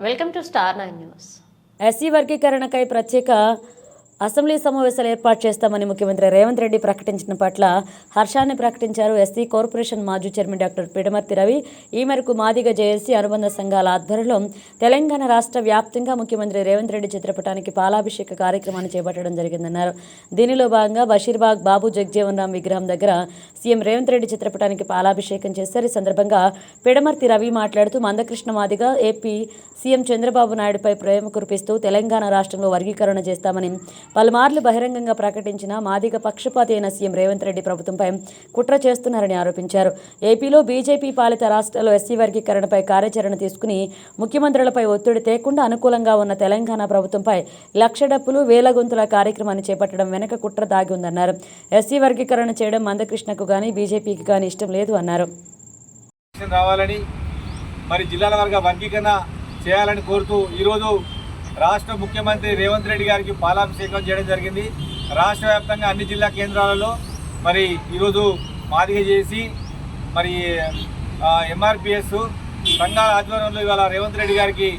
welcome to star nine news SC వర్గీకరణకై ప్రత్యేక assembly సమావేశాలు ఏర్పాటు చేస్తామని ముఖ్యమంత్రి రేవంత్ రెడ్డి ప్రకటించిన పట్ల హర్షాన్ని ప్రకటించారు ఎస్సీ కార్పొరేషన్ మాజీ చైర్మన్ డాక్టర్ పిడమర్తి రవి. ఈ మేరకు మాదిగ జేఏసీ అనుబంధ సంఘాల ఆధ్వర్యంలో తెలంగాణ రాష్ట్ర వ్యాప్తంగా ముఖ్యమంత్రి రేవంత్ రెడ్డి చిత్రపటానికి పాలాభిషేక కార్యక్రమాన్ని చేపట్టడం జరిగిందన్నారు. దీనిలో భాగంగా బషీర్బాగ్ బాబు జగ్జీవన్ రామ్ విగ్రహం దగ్గర సీఎం రేవంత్ రెడ్డి చిత్రపటానికి పాలాభిషేకం చేశారు. ఈ సందర్భంగా పిడమర్తి రవి మాట్లాడుతూ మందకృష్ణ మాదిగ ఏపీ సీఎం చంద్రబాబు నాయుడుపై ప్రేమ కురిపిస్తూ తెలంగాణ రాష్ట్రంలో వర్గీకరణ చేస్తామని పలుమార్లు బహిరంగంగా ప్రకటించిన మాదిగ పక్షపాతి అయిన సీఎం రేవంత్ రెడ్డి ప్రభుత్వంపై కుట్ర చేస్తున్నారని ఆరోపించారు. ఏపీలో బీజేపీ పాలిత రాష్ట్రాల్లో ఎస్సీ వర్గీకరణపై కార్యాచరణ తీసుకుని ముఖ్యమంత్రులపై ఒత్తిడి తేకుండా అనుకూలంగా ఉన్న తెలంగాణ ప్రభుత్వంపై లక్ష డప్పులు వేల గొంతుల కార్యక్రమాన్ని చేపట్టడం వెనక కుట్ర దాగి ఉందన్నారు. ఎస్సీ వర్గీకరణ చేయడం మందకృష్ణకు కానీ బీజేపీకి కానీ ఇష్టం లేదు అన్నారు. రావాలని మరి జిల్లాల వర్గ వర్గీకరణ చేయాలని కోరుతూ ఈరోజు రాష్ట్ర ముఖ్యమంత్రి రేవంత్ రెడ్డి గారికి పాలాభిషేకం చేయడం జరిగింది. రాష్ట్ర వ్యాప్తంగా అన్ని జిల్లా కేంద్రాలలో మరి ఈరోజు మాదిగ చేసి మరి ఎంఆర్పిఎస్ సంఘాల ఆధ్వర్యంలో ఇవాళ రేవంత్ రెడ్డి గారికి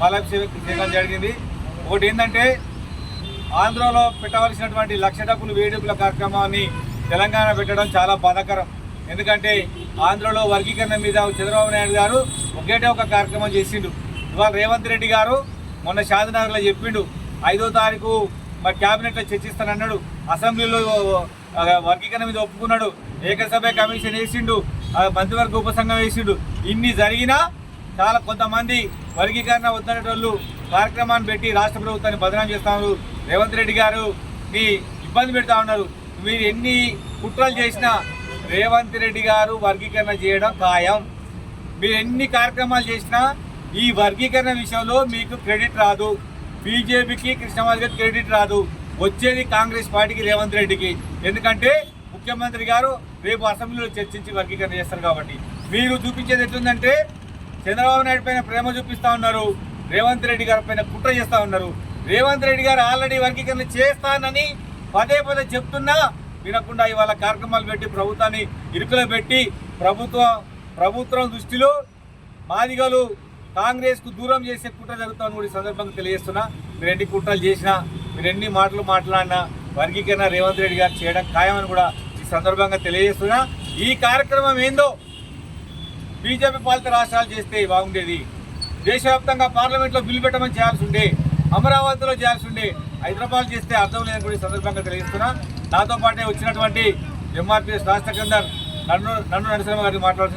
పాలాభిషేకం చేయడం జరిగింది. ఒకటి ఏంటంటే ఆంధ్రలో పెట్టవలసినటువంటి లక్ష డబ్బులు వేడుకల కార్యక్రమాన్ని తెలంగాణ పెట్టడం చాలా బాధాకరం. ఎందుకంటే ఆంధ్రలో వర్గీకరణ మీద చంద్రబాబు నాయుడు గారు ఒకేటే ఒక కార్యక్రమం చేసిండు. ఇవాళ రేవంత్ రెడ్డి గారు మొన్న షాదినగర్లో చెప్పిండు ఐదో తారీఖు మరి క్యాబినెట్లో చర్చిస్తానన్నాడు అసెంబ్లీలో వర్గీకరణ మీద ఒప్పుకున్నాడు ఏకసభ కమిషన్ వేసిండు మంత్రివర్గ ఉపసంఘం వేసిండు. ఇన్ని జరిగినా చాలా కొంతమంది వర్గీకరణ వద్దనేటోళ్ళు కార్యక్రమాన్ని పెట్టి రాష్ట్ర ప్రభుత్వాన్ని బదనాం చేస్తున్నారు. రేవంత్ రెడ్డి గారు మీ ఇబ్బంది పెడతా ఉన్నారు. మీరు ఎన్ని కుట్రలు చేసినా రేవంత్ రెడ్డి గారు వర్గీకరణ చేయడం ఖాయం. మీరు ఎన్ని కార్యక్రమాలు చేసినా ఈ వర్గీకరణ విషయంలో మీకు క్రెడిట్ రాదు. బీజేపీకి కృష్ణమాది గారికి క్రెడిట్ రాదు. వచ్చేది కాంగ్రెస్ పార్టీకి రేవంత్ రెడ్డికి. ఎందుకంటే ముఖ్యమంత్రి గారు రేపు అసెంబ్లీలో చర్చించి వర్గీకరణ చేస్తారు కాబట్టి. మీరు చూపించేది ఎట్లుందంటే చంద్రబాబు నాయుడు పైన ప్రేమ చూపిస్తా ఉన్నారు. రేవంత్ రెడ్డి గారి పైన కుట్ర చేస్తూ ఉన్నారు. రేవంత్ రెడ్డి గారు ఆల్రెడీ వర్గీకరణ చేస్తానని పదే పదే చెప్తున్నా వినకుండా ఇవాళ కార్యక్రమాలు పెట్టి ప్రభుత్వాన్ని ఇరుకులో పెట్టి ప్రభుత్వ ప్రభుత్వం దృష్టిలో మాదిగలు కాంగ్రెస్కు దూరం చేసే కుట్ర జరుగుతామని కూడా ఈ సందర్భంగా తెలియజేస్తున్నా. మీరు ఎన్ని కుట్రలు చేసినా మీరు ఎన్ని మాటలు మాట్లాడినా వర్గీకరణ రేవంత్ రెడ్డి గారు చేయడం ఖాయమని కూడా ఈ సందర్భంగా తెలియజేస్తున్నా. ఈ కార్యక్రమం ఏందో బీజేపీ పాలిత రాష్ట్రాలు చేస్తే బాగుండేది. దేశవ్యాప్తంగా పార్లమెంట్లో బిల్లు పెట్టమని చేయాల్సి ఉండే అమరావతిలో చేయాల్సి ఉండే హైదరాబాద్ చేస్తే అర్థం లేదని కూడా ఈ సందర్భంగా తెలియజేస్తున్నా. నాతో పాటే వచ్చినటువంటి ఎంఆర్పీఎస్ రాష్ట్ర కేందర్ నన్ను నన్ను నరసింహ గారిని మాట్లాడుతున్నారు